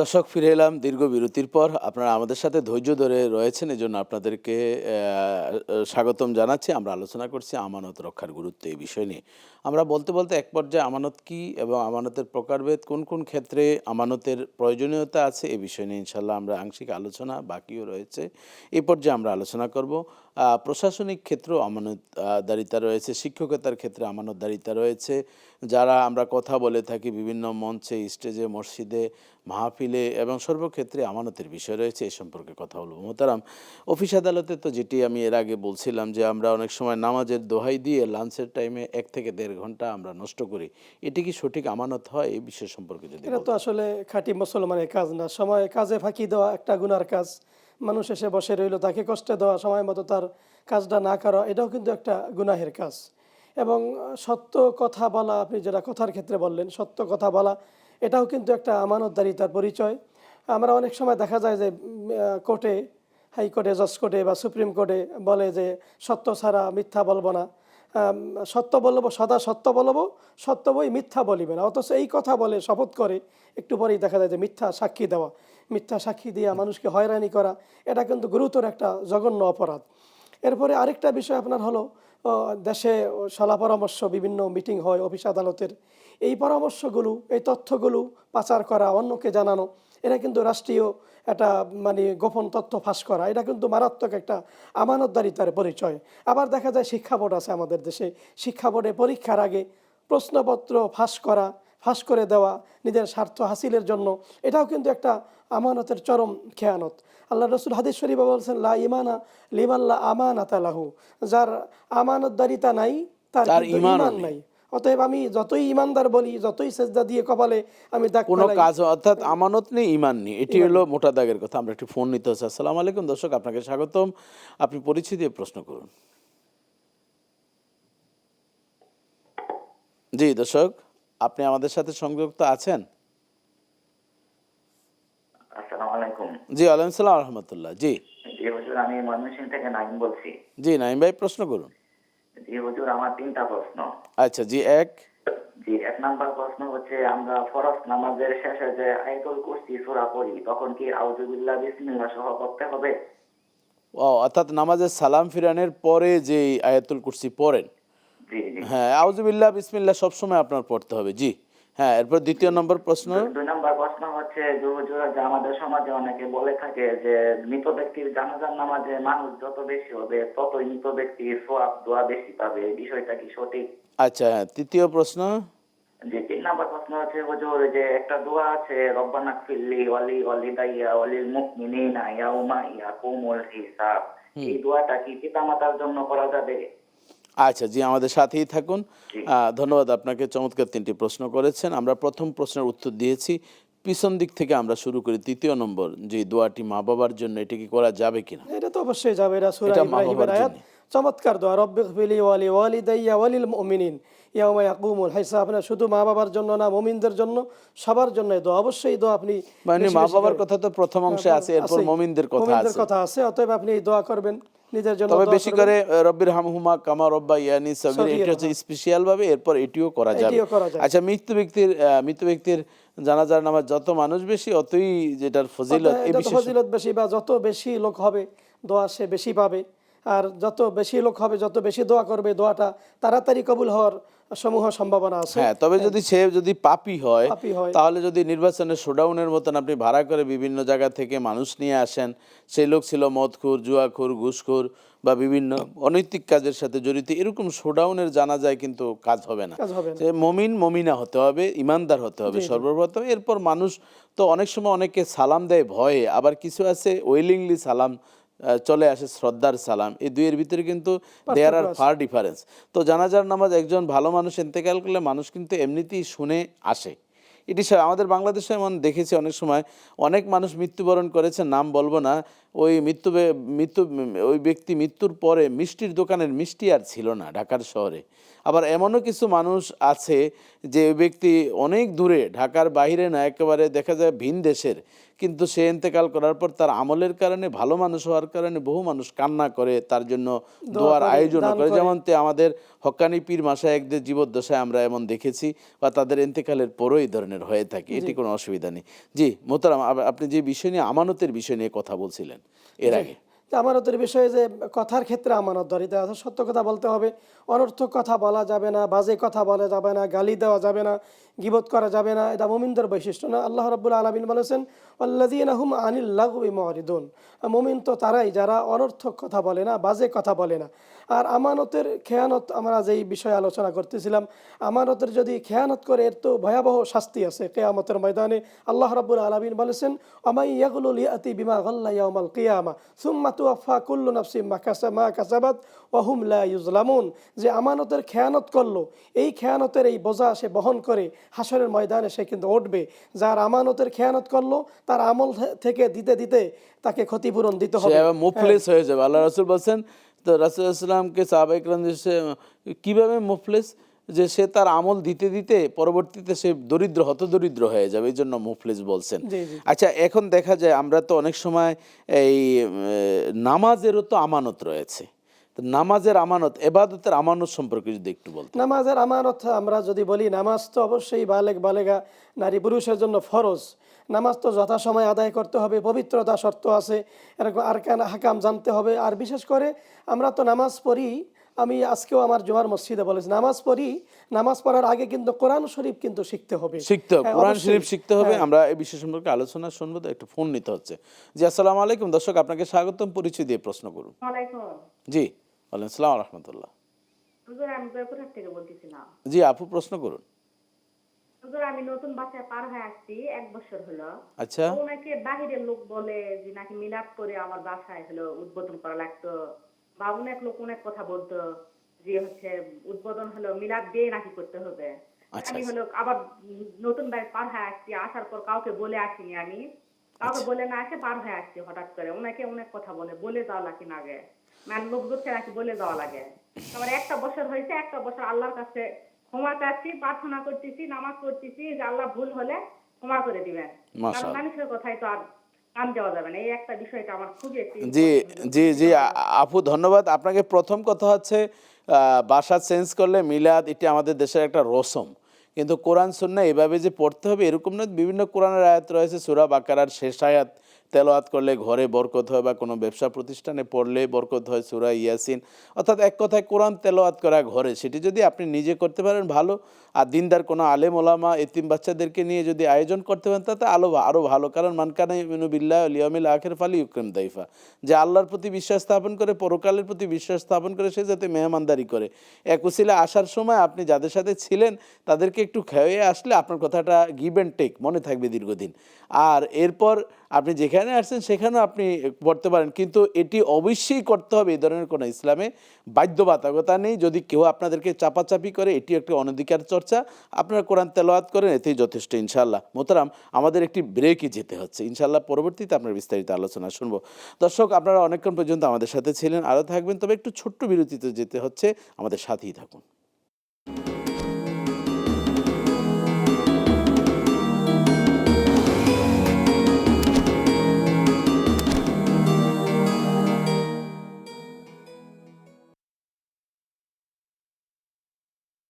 দর্শক, ফিরে এলাম দীর্ঘ বিরতির পর। আপনারা আমাদের সাথে ধৈর্য ধরে রয়েছেন, এজন্য আপনাদেরকে স্বাগতম জানাচ্ছি। আমরা আলোচনা করছি আমানত রক্ষার গুরুত্ব এই বিষয় নিয়ে। আমরা বলতে বলতে এক পর্যায়ে আমানত কি এবং আমানতের প্রকারভেদ, কোন কোন ক্ষেত্রে আমানতের প্রয়োজনীয়তা আছে এ বিষয় নিয়ে ইনশাল্লাহ আমরা আংশিক আলোচনা বাকিও রয়েছে। এই পর্যায়ে আমরা আলোচনা করব প্রশাসনিক ক্ষেত্রেও আমানত আমানতদারিতা রয়েছে, শিক্ষকতার ক্ষেত্রে আমানত আমানতদারিতা রয়েছে। যারা আমরা কথা বলে থাকি বিভিন্ন মঞ্চে, স্টেজে, মসজিদে মাহফিলে এবং সর্বক্ষেত্রে আমানতের বিষয় রয়েছে এই সম্পর্কে কথা বলব। মোতারাম অফিস আদালতে তো যেটি আমি এর আগে বলছিলাম যে আমরা অনেক সময় নামাজের দোহাই দিয়ে লাঞ্চের টাইমে এক থেকে দেড় ঘণ্টা আমরা নষ্ট করি এটি কি সঠিক আমানত হয়? এই বিষয় সম্পর্কে যদি এটা তো আসলে খাঁটি মুসলমানের কাজ না। সময় কাজে ফাঁকি দেওয়া একটা গুনার কাজ। মানুষ এসে বসে রইল তাকে কষ্টে দেওয়া সময় মতো তার কাজটা না করা এটাও কিন্তু একটা গুনাহের কাজ। এবং সত্য কথা বলা আপনি যেটা কথার ক্ষেত্রে বললেন সত্য কথা বলা এটাও কিন্তু একটা আমানতদারিতার পরিচয়। আমরা অনেক সময় দেখা যায় যে কোর্টে হাইকোর্টে জজ কোর্টে বা সুপ্রিম কোর্টে বলে যে সত্য ছাড়া মিথ্যা বলব না। সত্য বলব সদা সত্য বলব সত্য বই মিথ্যা বলিবে না। অথচ এই কথা বলে শপথ করে একটু পরেই দেখা যায় যে মিথ্যা সাক্ষী দেওয়া। মিথ্যা সাক্ষী দিয়ে মানুষকে হয়রানি করা এটা কিন্তু গুরুতর একটা জঘন্য অপরাধ। এরপরে আরেকটা বিষয় আপনার হলো দেশে সলা পরামর্শ বিভিন্ন মিটিং হয় অফিস আদালতের। এই পরামর্শগুলো এই তথ্যগুলো পাচার করা অন্যকে জানানো এটা কিন্তু রাষ্ট্রীয় একটা মানে গোপন তথ্য ফাঁস করা এটা কিন্তু মারাত্মক একটা আমানতদারিতার পরিচয়। আবার দেখা যায় শিক্ষা বোর্ড আছে আমাদের দেশে শিক্ষা বোর্ডে পরীক্ষার আগে প্রশ্নপত্র ফাঁস করা ফাঁস করে দেওয়া নিজের স্বার্থ হাসিলের জন্য এটাও কিন্তু একটা আমানতের চরম খেয়ানত। আল্লাহ রসুল হাদিস শরীফে বলছেন লা ইমানা লিমাল্লা আমানাতা লাহু। যার আমানতদারিতা নাই তার তার ইমান নেই। অতএব আমি যতই ইমানদার বলি যতই সেজদা দিয়ে কপালে আমি দাগ কোনো কাজ অর্থাৎ আমানত নেই ইমান নেই। এটি হলো মোটা দাগের কথা। আমরা একটি ফোন নিতে হচ্ছে। আসসালামু আলাইকুম দর্শক আপনাকে স্বাগতম। আপনি পরিচয় দিয়ে প্রশ্ন করুন। জি দর্শক আপনি আমাদের সাথে সংযুক্ত আছেন? আসসালামু আলাইকুম। জি আলাইকুম সালাম রহমতুল্লাহ। জি। জি আমি ময়মনসিংহ থেকে নাইম বলছি। জি নাইম ভাই প্রশ্ন করুন। জি হুজুর আমার তিনটা প্রশ্ন। আচ্ছা জি এক। জি এক নাম্বার প্রশ্ন হচ্ছে আমরা ফরজ নামাজের শেষে যে আয়াতুল কুরসি সূরা পড়ি তখন কি আউযুবিল্লাহ বিসমিল্লাহ সহ পড়তে হবে? ও অর্থাৎ নামাজের সালাম ফিরানের পরে যে আয়াতুল কুরসি পড়েন। হ্যাঁ আউজুবিল্লাহ বিসমিল্লাহ সবসময় আপনার পড়তে হবে জি। হ্যাঁ এরপর দ্বিতীয় নম্বর প্রশ্ন? দুই নাম্বার প্রশ্ন হচ্ছে যে আমাদের সমাজে অনেকে বলে থাকে যে মৃত ব্যক্তির জানাজার নামাজে মানুষ যত বেশি হবে ততই মৃত ব্যক্তির সোয়াব দোয়া বেশি পাবে। এই বিষয়টা কি সঠিক? আচ্ছা হ্যাঁ তৃতীয় প্রশ্ন? যে তিন নাম্বার প্রশ্ন হচ্ছে হুজুর যে একটা দোয়া আছে রব্বানা ফিল্লি ওয়ালি ওয়ালিদাইয়া ওয়ালিল মুমিনিনা ইয়াউমা ইয়াকুমুল হিসাব। এই দোয়াটা কি পিতামাতার জন্য করা যাবে? আচ্ছা জি আমাদের সাথেই থাকুন। আহ, ধন্যবাদ আপনাকে চমৎকার তিনটি প্রশ্ন করেছেন। আমরা প্রথম প্রশ্নের উত্তর দিয়েছি পিছন দিক থেকে আমরা শুরু করি তৃতীয় নম্বর যে দোয়াটি মা বাবার জন্য এটি কি করা যাবে কিনা? এটা তো অবশ্যই যাবে এটা সূরা ইব্রাহিমের বাবার আয়াত। চমৎকার দোয়া রব্বিক ফিলি ওয়ালি ওয়ালিদাইয়া ওয়ালিল মুমিনিন ইয়াউমা ইয়াকুমুল হিসাব আপনার শুধু মা বাবার জন্য না মুমিনদের জন্য সবার জন্য দোয়া। অবশ্যই দোয়া আপনি মানে মা বাবার কথা তো প্রথম অংশে আছে এরপর। মমিনদের কথা মুমিনদের আছে। কথা আছে অতএব আপনি এই দোয়া করবেন নিজের জন্য তবে বেশি করে রব্বির হামহুমা কামা রব্বা ইয়ানি সগীর, এটি হচ্ছে স্পেশাল ভাবে এরপর এটিও করা যাবে। আচ্ছা মৃত্যু ব্যক্তির মৃত্যু ব্যক্তির জানাজার নামাজ যত মানুষ বেশি অতই যেটার ফজিলত এই ফজিলত বেশি বা যত বেশি লোক হবে দোয়া সে বেশি পাবে। আর যত বেশি লোক হবে যত বেশি দোয়া করবে দোয়াটা তাড়াতাড়ি কবুল হওয়ার সমূহ সম্ভাবনা আছে। হ্যাঁ তবে যদি সে যদি পাপি হয় তাহলে যদি নির্বাচনের শোডাউনের মতন আপনি ভাড়া করে বিভিন্ন জায়গা থেকে মানুষ নিয়ে আসেন সেই লোক ছিল মদখুর জুয়াখুর ঘুষখুর বা বিভিন্ন অনৈতিক কাজের সাথে জড়িত এরকম শোডাউনের জানা যায় কিন্তু কাজ হবে না। কাজ হবে সে মমিন মমিনা হতে হবে ইমানদার হতে হবে সর্বপ্রথম। এরপর মানুষ তো অনেক সময় অনেকে সালাম দেয় ভয়ে আবার কিছু আছে ওয়েলিংলি সালাম চলে আসে শ্রদ্ধার সালাম। এই দুইয়ের ভিতরে কিন্তু দেয়ার আর ফার ডিফারেন্স তো জানাজার নামাজ একজন ভালো মানুষ ইন্তেকাল করলে মানুষ কিন্তু এমনিতেই শুনে আসে। এটি আমাদের বাংলাদেশে এমন দেখেছি অনেক সময়। অনেক মানুষ মৃত্যুবরণ করেছে নাম বলব না। ওই মৃত্যু মৃত্যু ওই ব্যক্তি মৃত্যুর পরে মিষ্টির দোকানের মিষ্টি আর ছিল না ঢাকার শহরে। আবার এমনও কিছু মানুষ আছে যে ব্যক্তি অনেক দূরে ঢাকার বাইরে না একেবারে দেখা যায় ভিন দেশের। কিন্তু সে ইন্তেকাল করার পর তার আমলের কারণে ভালো মানুষ হওয়ার কারণে বহু মানুষ কান্না করে তার জন্য দোয়ার আয়োজন করে। যেমন তে আমাদের হক্কানি পীর মাসায়কদের জীবদ্দশায় আমরা এমন দেখেছি বা তাদের ইন্তেকালের পরও এই ধরনের হয়ে থাকে। এটি কোনো অসুবিধা নেই। জি মোতারাম আপনি যে বিষয় নিয়ে আমানতের বিষয় নিয়ে কথা বলছিলেন এর আগে। আমানতের বিষয়ে যে কথার ক্ষেত্রে আমানত ধরিতে আছে সত্য কথা বলতে হবে। অনর্থক কথা বলা যাবে না বাজে কথা বলা যাবে না গালি দেওয়া যাবে না। গিবত করা যাবে না। এটা মুমিনদের বৈশিষ্ট্য না। আল্লাহ রাব্বুল আলামিন বলেছেন আল্লাদিন হুম আনিল লাগবি মরিদুন মুমিন তো তারাই, যারা অনর্থক কথা বলে না, বাজে কথা বলে না। আর আমানতের খেয়ানত, আমরা যেই বিষয়ে আলোচনা করতেছিলাম, আমানতের যদি খেয়ানত করে, এর তো ভয়াবহ শাস্তি আছে কেয়ামতের ময়দানে। আল্লাহ রাব্বুল আলামিন বলেছেন আমাই ইয়াগুলুল ইয়াতি বিমা গাল্লা ইয়াউমাল কিয়ামা, সুম্মা তুওয়াফা কুল্লু নাফসিন মা কাসা, মা কাসাবাত ওয়া হুম লা ইউজলামুন যে আমানতের খেয়ানত করল, এই খেয়ানতের এই বোঝা সে বহন করে হাসরের ময়দানে সে কিন্তু উঠবে। যার আমানতের খেয়ানত করল তার আমল থেকে দিতে দিতে তাকে ক্ষতিপূরণ দিতে হবে। মুফলেস হয়ে। যাবে। আল্লাহ রসুল বলছেন তো রাসুল ইসলামকে সাহাবাইকরাম সে কীভাবে মুফলেস? যে সে তার আমল দিতে দিতে পরবর্তীতে সে দরিদ্র হত দরিদ্র হয়ে যাবে এই জন্য মুফলিস বলছেন। আচ্ছা এখন দেখা যায় আমরা তো অনেক সময় এই নামাজেরও তো আমানত রয়েছে। নামাজের আমানত এবাদতের আমানত সম্পর্কে যদি একটু বলতে নামাজের আমানত আমরা যদি বলি নামাজ তো অবশ্যই বালেক বালেগা নারী পুরুষের জন্য ফরজ। নামাজ তো যথাসময় আদায় করতে হবে পবিত্রতা শর্ত আছে এরকম আরকান হাকাম জানতে হবে। আর বিশেষ করে আমরা তো নামাজ পড়ি আমি আজকেও আমার জুমার মসজিদে বলেছি নামাজ পড়ি নামাজ পড়ার আগে কিন্তু কোরআন শরীফ কিন্তু শিখতে হবে। শিখতে হবে হ্যাঁ, কোরআন শরীফ শিখতে হবে। আমরা এই বিষয় সম্পর্কে আলোচনা শুনব তো একটু ফোন নিতে হচ্ছে। জি আসসালামু আলাইকুম। দর্শক আপনাকে স্বাগতম পরিচয় দিয়ে প্রশ্ন করুন। জি। ওয়ালাইকুম আসসালাম রহমতুল্লাহ। জি আপু প্রশ্ন করুন। হুজুর আমি নতুন বাসায় পার হয়ে আসছি এক বছর হলো। আচ্ছা। তো নাকি বাহিরের লোক বলে যে নাকি মিলাপ করে আমার বাসায় হলো উদ্বোধন করা লাগতো। বা অনেক লোক অনেক কথা বলতো যে হচ্ছে উদ্বোধন হলো মিলাপ দিয়ে নাকি করতে হবে। আচ্ছা, আমি আচ্ছা। হলো আবার নতুন বাড়ি পার হয়ে আসছি আসার পর কাউকে বলে আসিনি আমি। কাউকে আচ্ছা। বলে না আসে পার হয়ে আসছি হঠাৎ করে। ওনাকে অনেক কথা বলে বলে যাওয়া লাগে না আগে। মানে লোকজনকে নাকি বলে যাওয়া লাগে। আমার একটা বছর হয়েছে একটা বছর আল্লাহর কাছে ক্ষমা চাচ্ছি প্রার্থনা করতেছি নামাজ পড়তেছি যে আল্লাহ ভুল হলে ক্ষমা করে দিবেন। মানুষের কথাই তো আর দেওয়া জি জি জি আপু ধন্যবাদ। আপনাকে প্রথম কথা হচ্ছে আহ, বাসা চেঞ্জ করলে মিলাদ এটি আমাদের দেশের একটা রসম। কিন্তু কোরআন সুন্না এভাবে যে পড়তে হবে এরকম নয়। বিভিন্ন কোরআনের আয়াত রয়েছে সুরা বাকারার শেষ আয়াত। তেলাওয়াত করলে ঘরে বরকত হয় বা কোনো ব্যবসা প্রতিষ্ঠানে পড়লে বরকত হয় সুরা ইয়াসিন। অর্থাৎ এক কথায় কোরআন তেলাওয়াত করা ঘরে, সেটি যদি আপনি নিজে করতে পারেন ভালো। আর দিনদার কোনো আলেম, ওলামা, এতিম বাচ্চাদেরকে নিয়ে যদি আয়োজন করতে পারেন, তাতে আলো আরও ভালো। কারণ মানকানা বিল্লাহ লিয়মিল আখের ফালি ইউক্রেম দাইফা। যে আল্লাহর প্রতি বিশ্বাস স্থাপন করে, পরকালের প্রতি বিশ্বাস স্থাপন করে, সে যাতে মেহমানদারি করে। এক উসিলা আসার সময় আপনি যাদের সাথে ছিলেন, তাদেরকে একটু খেয়ে আসলে আপনার কথাটা গিভ অ্যান্ড টেক মনে থাকবে দীর্ঘদিন। আর এরপর আপনি যেখানে আসছেন, সেখানেও আপনি পড়তে পারেন। কিন্তু এটি অবশ্যই করতে হবে এই ধরনের কোনো ইসলামে বাধ্যবাধকতা নেই। যদি কেউ আপনাদেরকে চাপাচাপি করে এটি একটি অনধিকার চর্চা। আপনারা কোরআন তেলাওয়াত করেন, এতেই যথেষ্ট ইনশাল্লাহ মোতারাম আমাদের একটি ব্রেকই যেতে হচ্ছে। ইনশাল্লাহ পরবর্তীতে আপনার বিস্তারিত আলোচনা শুনব। দর্শক, আপনারা অনেকক্ষণ পর্যন্ত আমাদের সাথে ছিলেন, আরও থাকবেন। তবে একটু ছোট্ট বিরতিতে যেতে হচ্ছে। আমাদের সাথেই থাকুন।